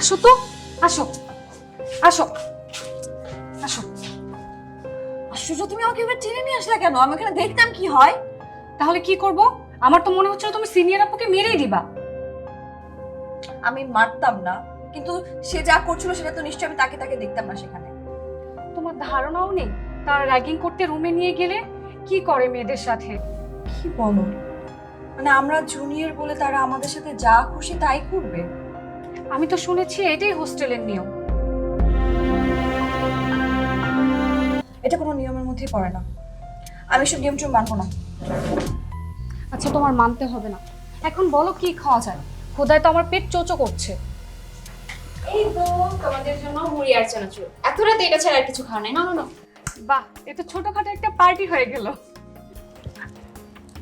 আসো তো। আসো। আসো। আসো। আশ্চর্য তুমি আমাকে এবার টেনে নিয়ে আসলে কেন? আমি এখানে দেখতাম কি হয়। তাহলে কি করব? আমার তো মনে হচ্ছে তুমি সিনিয়র আপুকে মেরেই দিবা। আমি মারতাম না, কিন্তু সে যা করছিল সেটা তো নিশ্চয়ই আমি তাকে তাকে দেখতাম না সেখানে। তোমার ধারণাও নেই? তার র্যাগিং করতে রুমে নিয়ে গেলে কি করে মেয়েদের সাথে? কি বলো? মানে আমরা জুনিয়র বলে তারা আমাদের সাথে যা খুশি তাই করবে। আমি তো শুনেছি এটাই হোস্টেলের নিয়ম। এটা কোনো নিয়মের মধ্যেই পড়ে না। আমি সব নিয়ম টিয়ম মানবো না। আচ্ছা তোমার মানতে হবে না। এখন বলো কি খাওয়া যায়? খোদায় তো আমার পেট চোচো করছে। এই তো তোমাদের জন্য মুড়ি আর চানাচুর। এত রাতে এটা ছাড়া আর কিছু খাওয়া নাই না না না। বাহ এটা ছোটখাটো একটা পার্টি হয়ে গেল।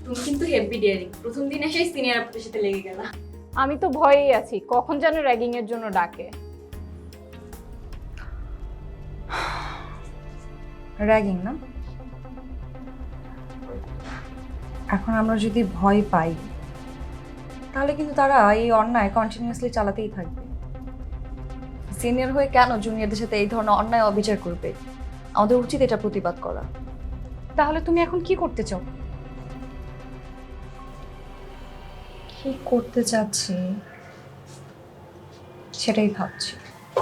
তুমি কিন্তু হেভি ডিয়ারিং। প্রথম দিন এসেই সিনিয়র আপুদের সাথে লেগে গেল আমি তো ভয়েই আছি কখন যেন র্যাগিং এর জন্য ডাকে। র্যাগিং না? এখন আমরা যদি ভয় পাই তাহলে কিন্তু তারা এই অন্যায় কন্টিনিউয়াসলি চালাতেই থাকবে। সিনিয়র হয়ে কেন জুনিয়রদের সাথে এই ধরনের অন্যায় অবিচার করবে? আমাদের উচিত এটা প্রতিবাদ করা। তাহলে তুমি এখন কি করতে চাও? কি করতে চাচ্ছি? সেটাই ভাবছি।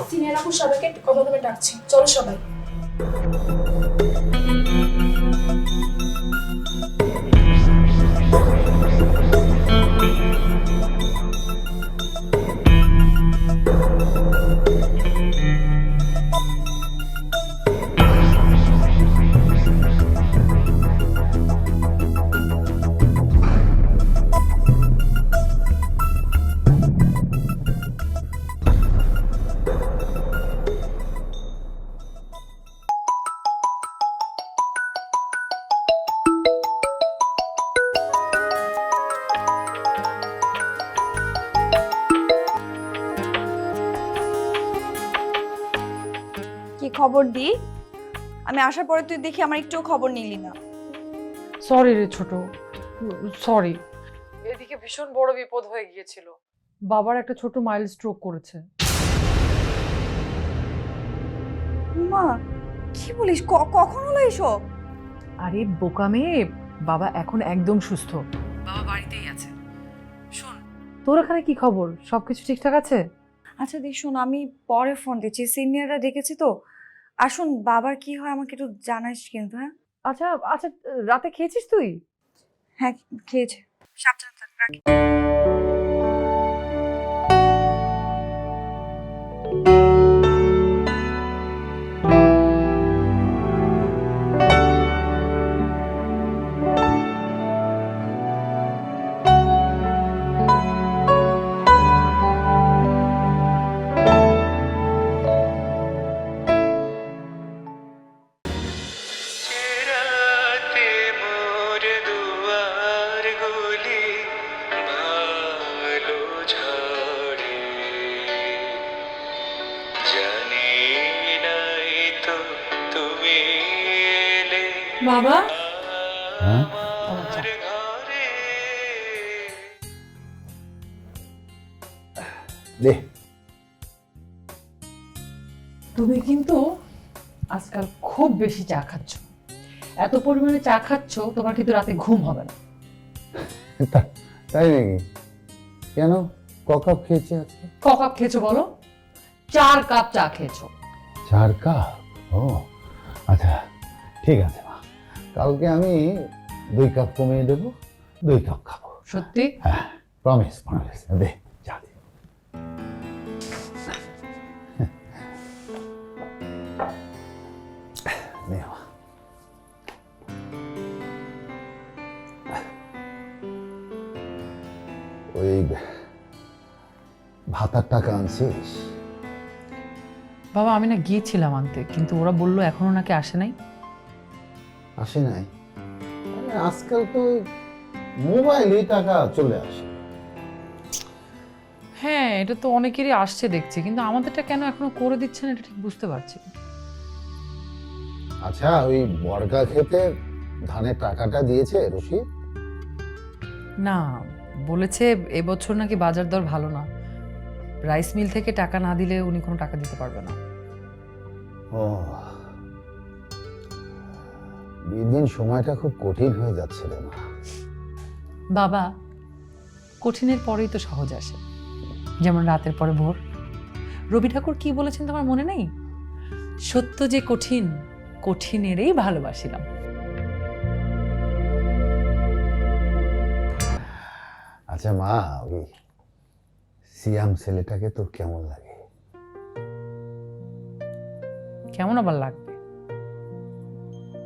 সিনিয়র আপু সবাইকে কথা বলে ডাকছি। চলো সবাই। খবর দিই আমি আসার পরে তুই দেখি আমার একটু খবর নিলি না। সরি রে ছোট। সরি এদিকে ভীষণ বড় বিপদ হয়ে গিয়েছিল। বাবার একটা ছোট মাইল স্ট্রোক করেছে। মা কি বলিস? ক- কখন হলো এসব? আরে বোকা মেয়ে বাবা এখন একদম সুস্থ। বাবা বাড়িতেই আছে। শোন। তোর ওখানে কি খবর? সবকিছু ঠিকঠাক আছে? আচ্ছা দি শোন আমি পরে ফোন দিচ্ছি। সিনিয়ররা ডেকেছি তো? আর শোন বাবার কি হয় আমাকে একটু জানাস কিন্তু হ্যাঁ? আচ্ছা আচ্ছা রাতে খেয়েছিস তুই? হ্যাঁ খেয়েছে। সাবধানে থাক রাখি। বাবা? আমার দে। তুমি কিন্তু আজকাল খুব বেশি চা খাচ্ছ। এত পরিমাণে চা খাচ্ছ তোমার কিন্তু রাতে ঘুম হবে না। তাই নাকি? কেন? ক কাপ খেয়েছি আজকে? ক কাপ খেয়েছো বলো? চার কাপ চা খেয়েছো। চার কাপ? ও আচ্ছা ঠিক আছে। কালকে আমি দুই কাপ কমিয়ে দেবো দুই কাপ খাব। সত্যি? হ্যাঁ প্রমিস প্রমিস দে ওই ভাতার টাকা আনছিস? বাবা আমি না গিয়েছিলাম আনতে কিন্তু ওরা বলল এখনও নাকি আসে নাই। আসে নাই। আরে আজকাল তো মোবাইলে টাকা চলে আসে। হ্যাঁ এটা তো অনেকেরই আসছে দেখছি কিন্তু আমাদেরটা কেন এখনও করে দিচ্ছে না এটা ঠিক বুঝতে পারছি না। আচ্ছা ওই বর্গা খেতে ধানের টাকাটা দিয়েছে রশিদ না বলেছে এবছর নাকি বাজার দর ভালো না। রাইস মিল থেকে টাকা না দিলে উনি কোনো টাকা দিতে পারবে না। ও দিন দিন সময়টা খুব কঠিন হয়ে যাচ্ছে রে মা। বাবা কঠিনের পরেই তো সহজ আসে। যেমন রাতের পরে ভোর। রবি ঠাকুর কি বলেছেন তোমার মনে নেই? সত্য যে কঠিন কঠিনেরই ভালোবাসিলাম। আচ্ছা মা ওই সিয়াম ছেলেটাকে তোর কেমন লাগে? কেমন আবার লাগবে?